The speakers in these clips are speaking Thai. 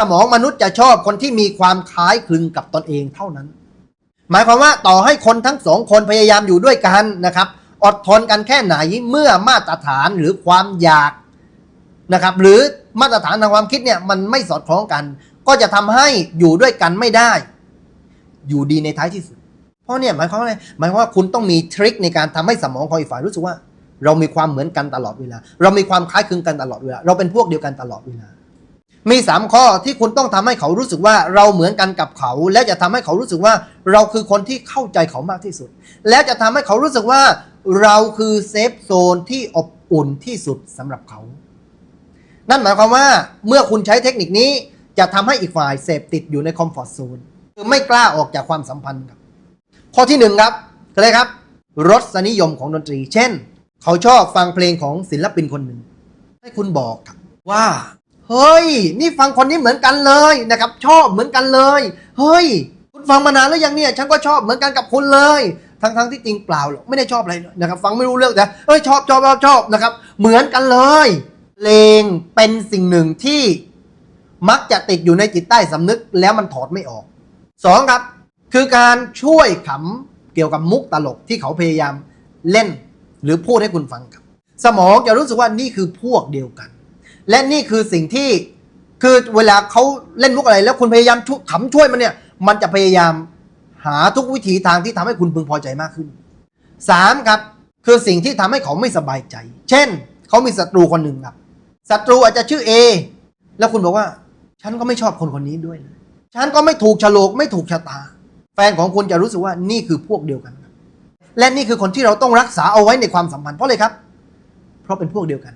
สมองมนุษย์จะชอบคนที่มีความคล้ายคลึงกับตนเองเท่านั้น หมายความว่าต่อให้คนทั้งสองคนพยายามอยู่ด้วยกันนะครับ อดทนกันแค่ไหนเมื่อมาตรฐานหรือความอยากนะครับ หรือมาตรฐานทางความคิดเนี่ยมันไม่สอดคล้องกัน ก็จะทำให้อยู่ด้วยกันไม่ได้ อยู่ดีในท้ายที่สุด เพราะเนี่ยหมายความว่าอะไรหมายความว่าคุณต้องมีทริคในการทำให้สมองของอีกฝ่ายรู้สึกว่า เรามีความเหมือนกันตลอดเวลา เรามีความคล้ายคลึงกันตลอดเวลา เราเป็นพวกเดียวกันตลอดเวลา มีสามข้อที่คุณต้องทำให้เขารู้สึกว่าเราเหมือนกันกับเขา และจะทำให้เขารู้สึกว่าเราคือคนที่เข้าใจเขามากที่สุด แล้วจะทำให้เขารู้สึกว่าเราคือเซฟโซนที่อบอุ่นที่สุดสำหรับเขา นั่นหมายความว่าเมื่อคุณใช้เทคนิคนี้จะทำให้อีกฝ่ายเสพติดอยู่ในคอมฟอร์ทโซนคือไม่กล้าออกจากความสัมพันธ์ครับ ข้อที่หนึ่งครับคืออะไรครับ รสนิยมของดนตรี เช่น เขาชอบฟังเพลงของศิลปินคนหนึ่งให้คุณบอกครับว่า เฮ้ย นี่ฟังคนนี้เหมือนกันเลยนะครับ ชอบเหมือนกันเลย เฮ้ย คุณฟังมานานแล้วยังเนี่ยฉันก็ชอบเหมือนกันกับคุณเลย ทั้งๆที่จริงเปล่าหรอกไม่ได้ชอบอะไรเลยนะครับ ฟังไม่รู้เรื่องแต่เฮ้ยชอบชอบชอบชอบนะครับ เหมือนกันเลยเพลงเป็นสิ่งหนึ่งที่มักจะติดอยู่ในจิตใต้สำนึกแล้วมันถอดไม่ออกสองครับ คือการช่วยขำเกี่ยวกับมุกตลกที่เขาพยายามเล่น หรือพูดให้คุณฟังครับ สมองจะรู้สึกว่านี่คือพวกเดียวกัน และนี่คือสิ่งที่คือเวลาเขาเล่นมุกอะไร แล้วคุณพยายามช่วยขำช่วยมันเนี่ย มันจะพยายามหาทุกวิถีทางที่ทำให้คุณพึงพอใจมากขึ้นสามครับ คือสิ่งที่ทำให้เขาไม่สบายใจ เช่น เขามีศัตรูคนหนึ่งครับศัตรูอาจจะชื่อ A แล้วคุณบอกว่า ฉันก็ไม่ชอบคนคนนี้ด้วยฉันก็ไม่ถูกฉลกไม่ถูกชะตา แฟนของคุณจะรู้สึกว่านี่คือพวกเดียวกัน และนี่คือคนที่เราต้องรักษาเอาไว้ในความสัมพันธ์เพราะอะไรครับ เพราะเป็นพวกเดียวกัน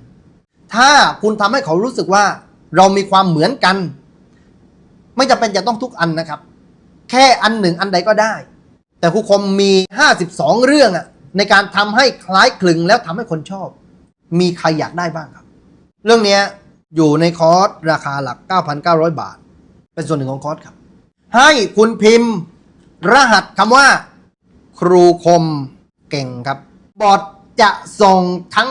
ถ้าคุณทำให้เขารู้สึกว่าเรามีความเหมือนกัน ไม่จำเป็นจะต้องทุกอันนะครับ แค่อันหนึ่งอันใดก็ได้ แต่ครูคมมี 52 เรื่องอะในการทำให้คล้ายคลึงแล้วทำให้คนชอบ มีใครอยากได้บ้างครับ เรื่องนี้อยู่ในคอร์สราคาหลัก 9,900 บาท เป็นส่วนหนึ่งของคอร์สครับ ให้คุณพิมพ์ รหัสคำว่า ครูคมเก่งครับ บอท จะส่งทั้ง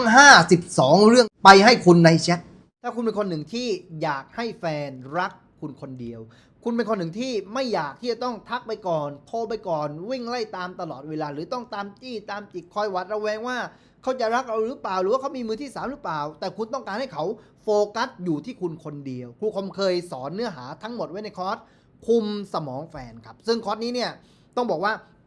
52 เรื่องไปให้คุณในแชท ถ้าคุณเป็นคนหนึ่งที่อยากให้แฟนรักคุณคนเดียว คุณเป็นคนหนึ่งที่ไม่อยากที่จะต้องทักไปก่อน โทรไปก่อน วิ่งไล่ตามตลอดเวลา หรือต้องตามจี้ตามจิกคอยหวัดระแวงว่า เขาจะรักเราหรือเปล่า หรือว่าเขามีมือที่สามหรือเปล่า แต่คุณต้องการให้เขาโฟกัสอยู่ที่คุณคนเดียว ครูคมเคยสอนเนื้อหาทั้งหมดไว้ในคอร์สคุมสมองแฟนครับ ซึ่งคอร์สนี้เนี่ยต้องบอกว่า